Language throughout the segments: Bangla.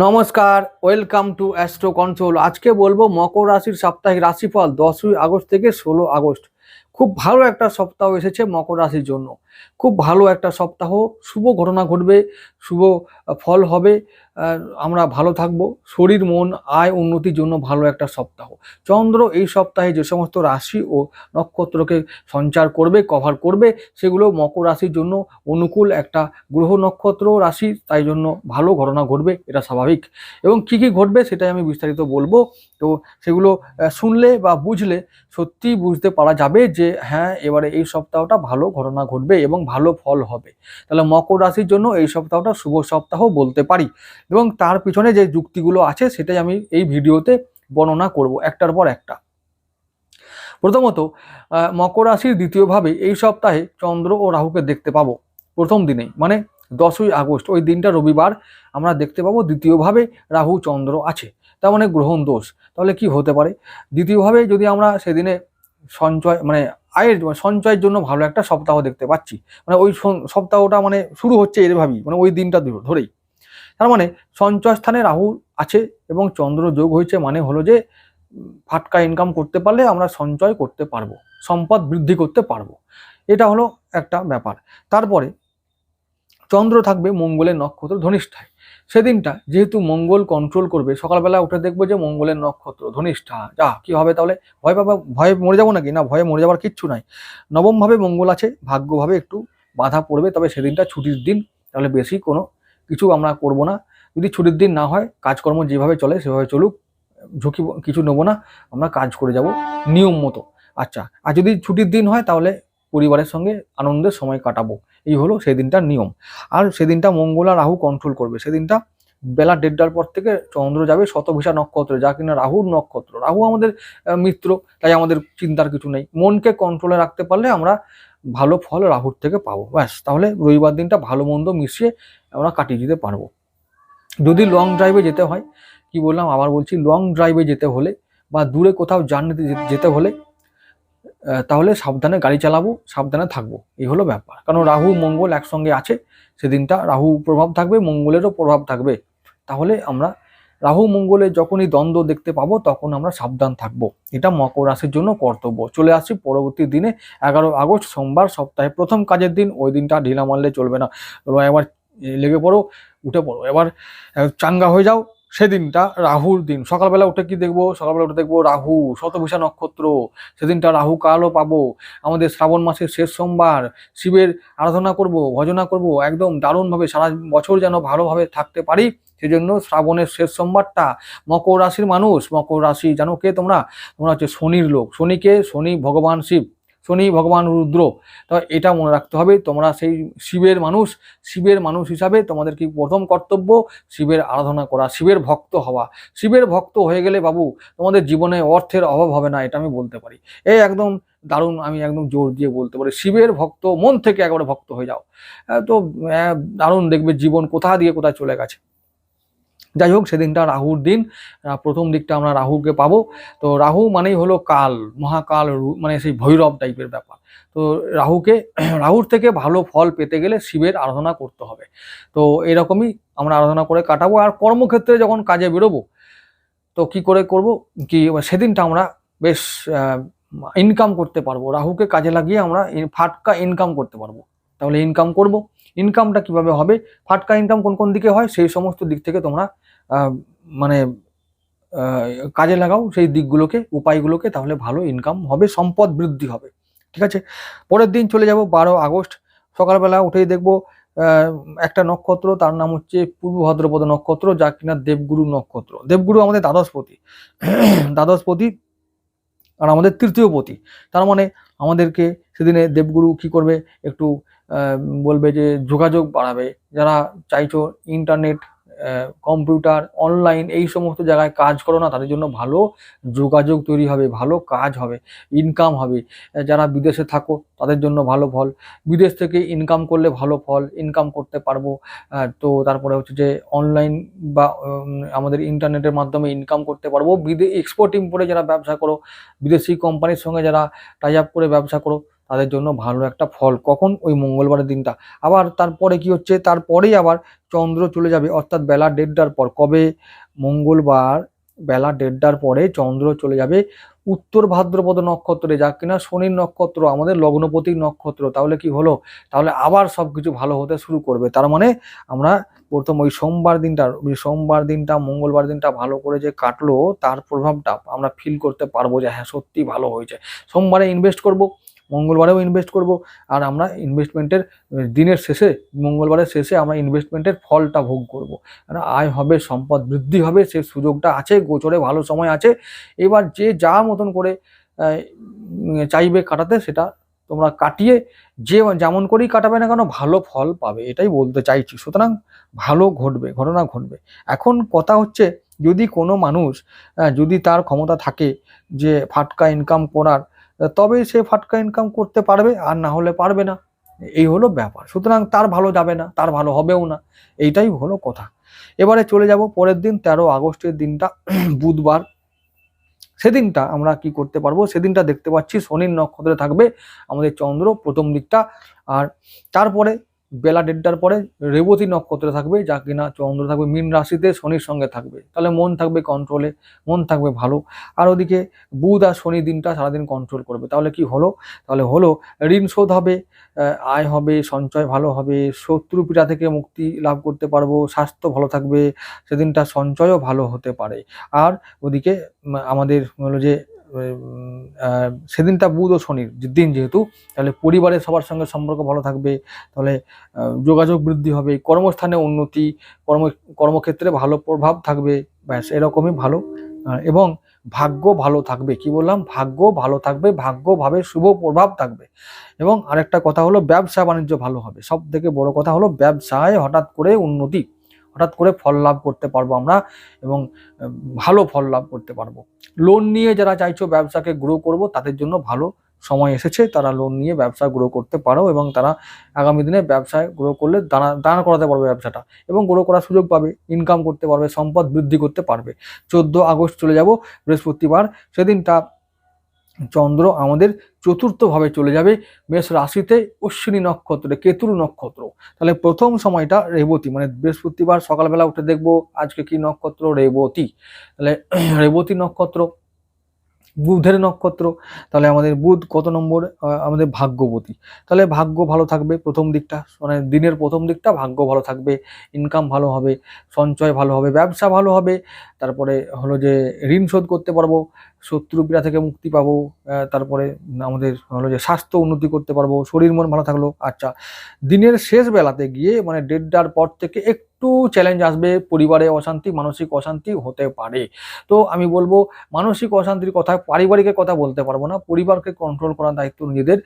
নমস্কার, ওয়েলকাম টু অ্যাস্ট্রো কন্ট্রোল। আজকে বলব মকর রাশির সাপ্তাহিক রাশিফল দশই আগস্ট থেকে ষোলো আগস্ট। খুব ভালো একটা সপ্তাহ এসেছে মকর রাশির জন্য। খুব ভালো একটা সপ্তাহ। শুভ ঘটনা ঘটবে, শুভ ফল হবে আমরা ভালো থাকব। শরীর, মন, আয় উন্নতির জন্য ভালো একটা সপ্তাহ। চন্দ্র এই সপ্তাহে যে সমস্ত রাশি ও নক্ষত্রকে সঞ্চার করবে কভার করবে, সেগুলো মকর রাশির জন্য অনুকূল একটা গ্রহ নক্ষত্র রাশি, তাই জন্য ভালো ঘটনা ঘটবে, এটা স্বাভাবিক। এবং কি কি ঘটবে সেটাই আমি বিস্তারিত বলব। তো সেগুলো শুনলে বা বুঝলে সত্যি বুঝতে পারা যাবে যে হ্যাঁ এবারে এই সপ্তাহটা ভালো ঘটনা ঘটবে। এবং ভালো ফল হবে। তাহলে মকর রাশির জন্য এই সপ্তাহটা শুভ সপ্তাহ বলতে পারি। এবং তার পিছনে যে যুক্তিগুলো আছে সেটাই আমি এই ভিডিওতে বর্ণনা করব, একটার পর একটা। প্রথমত মকর রাশির দ্বিতীয়ভাবে এই সপ্তাহে চন্দ্র ও রাহুকে দেখতে পাবো প্রথম দিনেই মানে দশই আগস্ট, ওই দিনটা রবিবার আমরা দেখতে পাবো দ্বিতীয়ভাবে রাহু চন্দ্র আছে, তার মানে গ্রহণ দোষ। তাহলে কি হতে পারে? দ্বিতীয়ভাবে যদি আমরা সেদিনে সঞ্চয় মানে আয়ের মানে সঞ্চয়ের জন্য ভালো একটা সপ্তাহ দেখতে পাচ্ছি। মানে ওই সপ্তাহটা মানে শুরু হচ্ছে এরভাবেই মানে ওই দিনটা ধরেই। তার মানে সঞ্চয় স্থানে রাহু আছে এবং চন্দ্র যোগ হয়েছে মানে হলো যে, ফাটকা ইনকাম করতে পারলে আমরা সঞ্চয় করতে পারব, সম্পদ বৃদ্ধি করতে পারব। এটা হলো একটা ব্যাপার। তারপরে চন্দ্র থাকবে মঙ্গলের নক্ষত্র ধনিষ্ঠায়। সেদিনটা যেহেতু মঙ্গল কন্ট্রোল করবে, সকালবেলা উঠে দেখব যে মঙ্গলের নক্ষত্র ধনিষ্ঠা। যা, কি হবে তাহলে? ভয় পাবা, ভয়ে মরে যাব নাকি? না, ভয়ে মরে যাবার কিচ্ছু নাই। নবমভাবে মঙ্গল আছে, ভাগ্যভাবে একটু বাধা পড়বে, তবে সেদিনটা ছুটির দিন। তাহলে বেশি কোনো কিছু আমরা করব না। যদি ছুটির দিন না হয়, কাজকর্ম যেভাবে চলে সেভাবে চলুক। ঝুঁকি কিছু নেব না। আমরা কাজ করে যাব নিয়ম মতো। আচ্ছা আর যদি ছুটির দিন হয়, তাহলে পরিবারের সঙ্গে আনন্দের সময় কাটাবো। এই হলো সেদিনটার নিয়ম। আর সেদিনটা মঙ্গল আর রাহু কন্ট্রোল করবে। সেদিনটা বেলা দেড়টার পর থেকে চন্দ্র যাবে শতভিষা নক্ষত্রে, যা কিনা রাহুর নক্ষত্র। রাহু আমাদের মিত্র, তাই আমাদের চিন্তার কিছু নেই। মনকে কন্ট্রোলে রাখতে পারলে আমরা ভালো ফল রাহুর থেকে পাবো। ব্যাস, তাহলে রবিবার দিনটা ভালো মন্দ মিশিয়ে আমরা কাটিয়ে দিতে পারব। যদি লং ড্রাইভে যেতে হয়, কি বললাম, আবার বলছি লং ড্রাইভে যেতে হলে বা দূরে কোথাও জার্নিতে যেতে হলে তাহলে সাবধানে গাড়ি চালাবো, সাবধানে থাকব। এই হলো ব্যাপার। কারণ রাহু, মঙ্গল একসঙ্গে আছে, সেদিনটা রাহু প্রভাব থাকবে, মঙ্গলেরও প্রভাব থাকবে। তাহলে আমরা রাহু মঙ্গলের যখনই দ্বন্দ্ব দেখতে পাবো, তখন আমরা সাবধান থাকব। এটা মকর রাশির জন্য কর্তব্য। চলে আসছি পরবর্তী দিনে, এগারো আগস্ট, সোমবার, সপ্তাহে প্রথম কাজের দিন। ওই দিনটা ঢিলা মারলে চলবে না। এবার লেগে পড়ো, উঠে পড়ো। এবার চাঙ্গা হয়ে যাও। সেদিনটা রাহুর দিন। সকালবেলা উঠে কি দেখব? সকালবেলা উঠে দেখব রাহু শতভূষা নক্ষত্র। সেদিনটা রাহু কালও পাবো। আমাদের শ্রাবণ মাসের শেষ সোমবার। শিবের আরাধনা করব, ভজনা করব, একদম দারুণভাবে সারা বছর যেন ভালোভাবে থাকতে পারি। সেজন্য শ্রাবণের শেষ সোমবারটা মকর রাশির মানুষ, মকর রাশি জানো কে তোমরা? তোমরা হচ্ছে শনির লোক। শনিকে, শনি ভগবান শিব। শনি ভগবান রুদ্র। তো এটা মনে রাখতে হবে, তোমরা সেই শিবের মানুষ শিবের মানুষ হিসাবে তোমাদের কি প্রথম কর্তব্য? শিবের আরাধনা করা, শিবের ভক্ত হওয়া। শিবের ভক্ত হয়ে গেলে বাবু, তোমাদের জীবনে অর্থের অভাব হবে না, এটা আমি বলতে পারি। এই একদম দারুণ, আমি একদম জোর দিয়ে বলতে পারি, শিবের ভক্ত মন থেকে একবারে ভক্ত হয়ে যাও। তো দারুণ দেখবে জীবন কোথা দিয়ে কোথায় চলে গেছে। যাই হোক সেদিনটা রাহুর দিন। প্রথম দিকটা আমরা রাহুকে পাবো। তো রাহু মানেই হলো কাল, মহাকাল মানে সেই ভৈরব টাইপের ব্যাপার। তো রাহুকে, রাহুর থেকে ভালো ফল পেতে গেলে শিবের আরাধনা করতে হবে। তো এরকমই আমরা আরাধনা করে কাটাবো। আর কর্মক্ষেত্রে যখন কাজে বেরোবো, তো কি করে করব? কি, সেদিনটা আমরা বেশ ইনকাম করতে পারব। রাহুকে কাজে লাগিয়ে আমরা ফাটকা ইনকাম করতে পারব। তাহলে ইনকাম করব। ইনকামটা কীভাবে হবে? ফাটকা ইনকাম কোন কোন দিকে হয়? সেই সমস্ত দিক থেকে তোমরা মানে কাজে লাগাও সেই দিকগুলোকে, উপায়গুলোকে, তাহলে ভালো ইনকাম হবে, সম্পদ বৃদ্ধি হবে। ঠিক আছে? পরের দিন চলে যাব বারো আগস্ট। সকালবেলা উঠেই দেখব একটা নক্ষত্র, তার নাম হচ্ছে পূর্ব ভাদ্রপদ নক্ষত্র, যা কিনা দেবগুরু নক্ষত্র। দেবগুরু আমাদের দ্বাদশপতি। দ্বাদশপতি আর আমাদের তৃতীয় পতি তার মানে আমাদেরকে সেদিনে দেবগুরু কি করবে? একটু বলবে যে যোগাযোগ বাড়াবে। যারা চাইছো ইন্টারনেট কম্পিউটার অনলাইন এই সমস্ত জায়গায় কাজ করো না, তাদের জন্য ভালো যোগাযোগ তৈরি হবে, ভালো কাজ হবে ইনকাম হবে। যারা বিদেশে থাকো, তাদের জন্য ভালো ফল। বিদেশ থেকে ইনকাম করলে ভালো ফল ইনকাম করতে পারব। তো তারপরে হচ্ছে যে অনলাইন বা আমাদের ইন্টারনেটের মাধ্যমে ইনকাম করতে পারব। বিদে এক্সপোর্ট ইম্পোর্টে যারা ব্যবসা করো, বিদেশি কোম্পানির সঙ্গে যারা টাই আপ করে ব্যবসা করো তাদের জন্য ভালো একটা ফল। কখন? ওই মঙ্গলবারের দিনটা। আবার তারপরে কি হচ্ছে? তারপরেই আবার চন্দ্র চলে যাবে, অর্থাৎ বেলা দেড়টার পর। কবে? মঙ্গলবার বেলা দেড়টার পরে চন্দ্র চলে যাবে উত্তর ভাদ্রপদ নক্ষত্রে। যা কিনা শনির নক্ষত্র, আমাদের লগ্নপতির নক্ষত্র। তাহলে কি হলো? তাহলে আবার সব কিছু ভালো হতে শুরু করবে। তার মানে আমরা প্রথম ওই সোমবার দিনটা ওই সোমবার দিনটা, মঙ্গলবার দিনটা ভালো করে যে কাটলো, তার প্রভাবটা আমরা ফিল করতে পারব যে হ্যাঁ সত্যি ভালো হয়েছে। সোমবারে ইনভেস্ট করব। মঙ্গলবারেও ইনভেস্ট করব। আর আমরা ইনভেস্টমেন্টের দিনের শেষে, মঙ্গলবারের শেষে আমরা ইনভেস্টমেন্টের ফলটা ভোগ করব। মানে আয় হবে, সম্পদ বৃদ্ধি হবে, সে সুযোগটা আছে, গোচরে ভালো সময় আছে। এবার যে যা মতন করে চাইবে কাটাতে, সেটা তোমরা কাটিয়ে, যে যেমন করেই কাটাবে না কেন, ভালো ফল পাবে, এটাই বলতে চাইছি। সুতরাং ভালো ঘটবে, ঘটনা ঘটবে। এখন কথা হচ্ছে, যদি কোনো মানুষ যদি তার ক্ষমতা থাকে, যে ফাটকা ইনকাম করার আহ, তবে সে ফাটকা ইনকাম করতে পারবে আর না হলে পারবে না। এই হলো ব্যাপার। সুতরাং তার ভালো যাবে না তার ভালো হবেও না। এইটাই হলো কথা। এবারে চলে যাব পরের দিন তেরো আগস্টের দিনটা বুধবার। সেদিনটা আমরা কি করতে পারব? সেদিনটা দেখতে পাচ্ছি শনির নক্ষত্রে থাকবে আমাদের চন্দ্র প্রথম দিকটা। আর তারপরে বেলা দেড়টার পরে রেবতী নক্ষত্রে থাকবে, যা কিনা চন্দ্র থাকবে, মীন রাশিতে শনির সঙ্গে থাকবে। তাহলে মন থাকবে কন্ট্রোলে মন থাকবে ভালো। আর ওদিকে বুধ আর শনি দিনটা সারাদিন কন্ট্রোল করবে। তাহলে কি হলো? তাহলে হলো, ঋণ শোধ হবে আয় হবে, সঞ্চয় ভালো হবে, শত্রু পীড়া থেকে মুক্তি লাভ করতে পারব, স্বাস্থ্য ভালো থাকবে, সেদিনটা সঞ্চয়ও ভালো হতে পারে। আর ওদিকে আমাদের হলো যে সেদিনটা বুধ ও শনির দিন যেহেতু, তাহলে পরিবারের সবার সঙ্গে সম্পর্ক ভালো থাকবে, তাহলে যোগাযোগ বৃদ্ধি হবে, কর্মস্থানে উন্নতি, কর্ম, কর্মক্ষেত্রে ভালো প্রভাব থাকবে, ব্যাস, এরকমই ভালো। এবং ভাগ্য ভালো থাকবে, কি বললাম? ভাগ্য ভালো থাকবে, ভাগ্যভাবে শুভ প্রভাব থাকবে। এবং আরেকটা কথা হলো, ব্যবসা বাণিজ্য ভালো হবে। সব থেকে বড় কথা হলো, ব্যবসায় হঠাৎ করে উন্নতি। হঠাৎ করে ফল লাভ করতে পারব আমরা এবং ভালো ফল লাভ করতে পারব। লোন নিয়ে যারা চাইছো ব্যবসাকে গ্রো করব, তাদের জন্য ভালো সময় এসেছে। তারা লোন নিয়ে ব্যবসা গ্রো করতে পারো এবং তারা আগামী দিনে ব্যবসায় গ্রো করলে দাঁড়া দাঁড়া করাতে পারবে ব্যবসাটা এবং গ্রো করার সুযোগ পাবে ইনকাম করতে পারবে, সম্পদ বৃদ্ধি করতে পারবে। চোদ্দ আগস্ট চলে যাব, বৃহস্পতিবার। সেদিনটা চন্দ্র আমাদের চতুর্থভাবে চলে যাবে মেষ রাশিতে অশ্বিনী নক্ষত্রে কেতুর নক্ষত্র। তাহলে প্রথম সময়টা রেবতী মানে বৃহস্পতিবার সকালবেলা উঠে দেখব আজকে কি নক্ষত্র রেবতী। তাহলে রেবতী নক্ষত্র বুধের নক্ষত্র, তাহলে আমাদের বুধ কত নম্বর? আমাদের ভাগ্যবতী। তাহলে ভাগ্য ভালো থাকবে প্রথম দিকটা মানে দিনের প্রথম দিকটা ভাগ্য ভালো থাকবে ইনকাম ভালো হবে, সঞ্চয় ভালো হবে, ব্যবসা ভালো হবে, তারপরে হলো যে ঋণ শোধ করতে পারব শত্রু পীড়া থেকে মুক্তি পাবো তারপরে আমাদের হলো যে স্বাস্থ্য উন্নতি করতে পারব, শরীর মন ভালো থাকল আচ্ছা। দিনের শেষ বেলাতে গিয়ে মানে দেড়টার পর থেকে একটু চ্যালেঞ্জ আসবে, পরিবারে অশান্তি, মানসিক অশান্তি হতে পারে। তো আমি বলব, মানসিক অশান্তির কথা পারিবারিকের কথা বলতে পারব না, পরিবারকে কন্ট্রোল করার দায়িত্ব নিজেদের।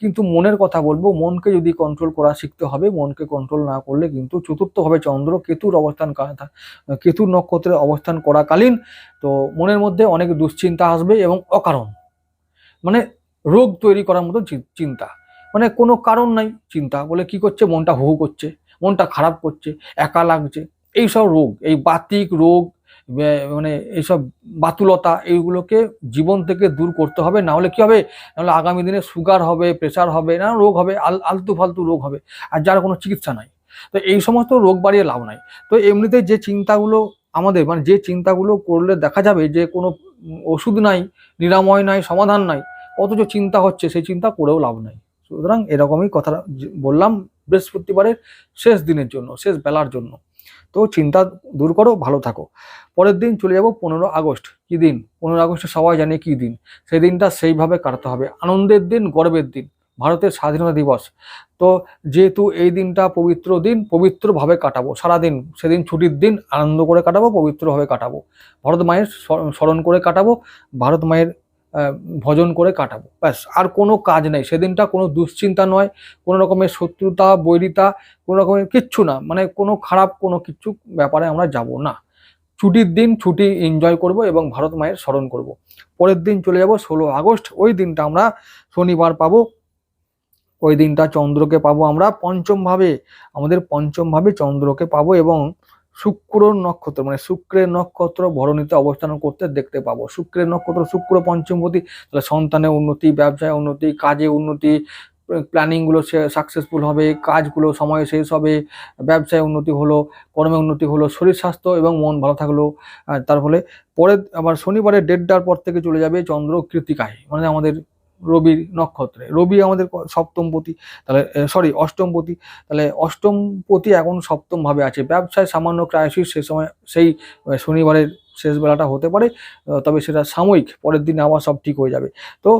কিন্তু মনের কথা বলব, মনকে যদি কন্ট্রোল করা শিখতে হবে, মনকে কন্ট্রোল না করলে কিন্তু চতুর্থভাবে চন্দ্র কেতুর অবস্থান কেতুর নক্ষত্রে অবস্থান করাকালীন, তো মনের মধ্যে অনেক দুশ্চিন্তা আসবে এবং অকারণ। মানে রোগ তৈরি করার মতো চিন্তা। মানে কোনো কারণ নাই চিন্তা, বলে কি করছে? মনটা হু করছে। মনটা খারাপ করছে, একা লাগছে। এইসব রোগ, এই বাতিক রোগ মানে এইসব বাতুলতা, এইগুলোকে জীবন থেকে দূর করতে হবে। না হলে কি হবে? নাহলে আগামী দিনে সুগার হবে প্রেশার হবে না রোগ হবে, আল, আলতু ফালতু রোগ হবে, আর যার কোনো চিকিৎসা নাই। তো এই সমস্ত রোগ বাড়িয়ে লাভ নাই। তো এমনিতে যে চিন্তাগুলো আমাদের মানে যে চিন্তাগুলো করলে দেখা যাবে যে কোনো ওষুধ নাই, নিরাময় নাই, সমাধান নাই, অথচ চিন্তা হচ্ছে, সেই চিন্তা করেও লাভ নাই। সুতরাং এরকমই কথা বললাম। বৃহস্পতিবারের শেষ দিনের জন্য, শেষ বেলার জন্য। তো চিন্তা দূর করো, ভালো থাকো। পরের দিন চলে যাব পনেরো আগস্ট। কি দিন? পনেরো আগস্টে সবাই জানে কি দিন। সেই দিনটা সেইভাবে কাটাতে হবে। আনন্দের দিন, গর্বের দিন। ভারতের স্বাধীনতা দিবস। তো যেহেতু এই দিনটা পবিত্র দিন, পবিত্রভাবে কাটাবো। সারাদিন সেদিন ছুটির দিন আনন্দ করে কাটাবো, পবিত্রভাবে কাটাবো। ভারত মায়ের স্ম- স্মরণ করে কাটাবো। ভারত মায়ের ভজন করে কাটাবো। ব্যাস, আর কোনো কাজ নেই। সেদিনটা কোনো দুশ্চিন্তা নয়, কোনো রকমের শত্রুতা, বৈরিতা, কোনো রকমের কিচ্ছু না। মানে কোনো খারাপ কোনো কিচ্ছু ব্যাপারে আমরা যাব না। ছুটির দিন ছুটি এনজয় করব এবং ভারত মায়ের স্মরণ করব। পরের দিন চলে যাব ষোলো আগস্ট। ওই দিনটা আমরা শনিবার পাবো। ওই দিনটা চন্দ্রকে পাবো আমরা পঞ্চম ভাবে। আমাদের পঞ্চম ভাবে চন্দ্রকে পাবো এবং শুক্র নক্ষত্র মানে শুক্রের নক্ষত্র ভরণীতে অবস্থান করতে দেখতে পাবো। শুক্রের নক্ষত্র শুক্র পঞ্চমপতি, তাহলে সন্তানের উন্নতি, ব্যবসায় উন্নতি, কাজে উন্নতি প্ল্যানিংগুলো সাকসেসফুল হবে, কাজগুলো সময়ে শেষ হবে, ব্যবসায় উন্নতি হলো, কর্মে উন্নতি হলো, শরীর স্বাস্থ্য এবং মন ভালো থাকল তার ফলে পরে আবার শনিবারের ডেটটার পর থেকে চলে যাবে চন্দ্র কৃতিকায় মানে আমাদের রবির নক্ষত্রে। রবি আমাদের সপ্তমপতি তাহলে সরি অষ্টমপতি তাহলে অষ্টমপতি এখন সপ্তমভাবে আছে। ব্যবসায় সামান্য ক্রাইসিস সে সময়, সেই শনিবারের শেষ বেলাটা হতে পারে তবে সেটা সাময়িক, পরের দিন আবার সব ঠিক হয়ে যাবে। তো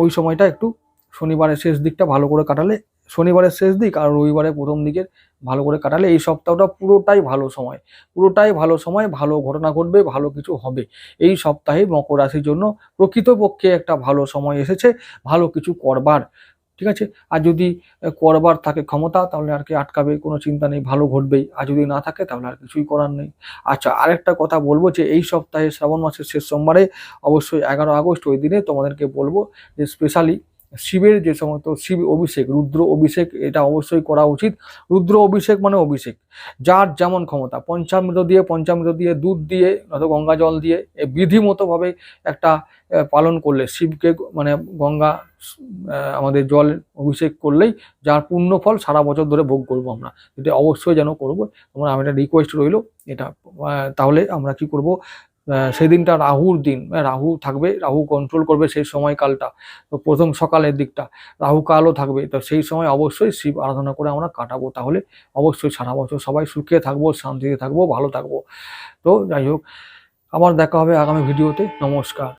ওই সময়টা একটু শনিবারের শেষ দিকটা ভালো করে কাটালে, শনিবারের শেষ দিক আর রবিবারের প্রথম দিকের ভালো করে কাটালে এই সপ্তাহটা পুরোটাই ভালো সময়। পুরোটাই ভালো সময়, ভালো ঘটনা ঘটবে, ভালো কিছু হবে। এই সপ্তাহে মকর রাশির জন্য প্রকৃতপক্ষে একটা ভালো সময় এসেছে, ভালো কিছু করবার, ঠিক আছে? আর যদি করবার থাকে ক্ষমতা, তাহলে আর কি আটকাবে, কোনো চিন্তা নেই, ভালো ঘটবেই। আর যদি না থাকে, তাহলে আর কিছুই করার নেই। আচ্ছা আরেকটা কথা বলব যে, এই সপ্তাহে শ্রাবণ মাসের শেষ সোমবারে অবশ্যই এগারো আগস্ট ওই দিনে তোমাদেরকে বলব যে স্পেশালি শিবের যে সমস্ত শিব অভিষেক, রুদ্র অভিষেক, এটা অবশ্যই করা উচিত। রুদ্র অভিষেক মানে অভিষেক। যার যেমন ক্ষমতা, পঞ্চামৃত দিয়ে পঞ্চামৃত দিয়ে, দুধ দিয়ে, নয়তো গঙ্গা জল দিয়ে, এ বিধিমতোভাবে একটা পালন করলে, শিবকে মানে গঙ্গা আমাদের জল অভিষেক করলেই যার পূর্ণ ফল সারা বছর ধরে ভোগ করব আমরা। এটা অবশ্যই যেন করব। তোমরা আমি একটা রিকোয়েস্ট রইল, এটা তাহলে আমরা কি করব? আহ, সেদিনটা রাহুর দিন। রাহু থাকবে রাহু কন্ট্রোল করবে সেই সময়কালটা। তো প্রথম সকালের দিকটা রাহু কালও থাকবে। তো সেই সময় অবশ্যই শিব আরাধনা করে আমরা কাটাবো। তাহলে অবশ্যই সারা বছর সবাই সুখে থাকব শান্তিতে থাকব ভালো থাকব। তো যাই হোক আবার দেখা হবে আগামী ভিডিওতে নমস্কার।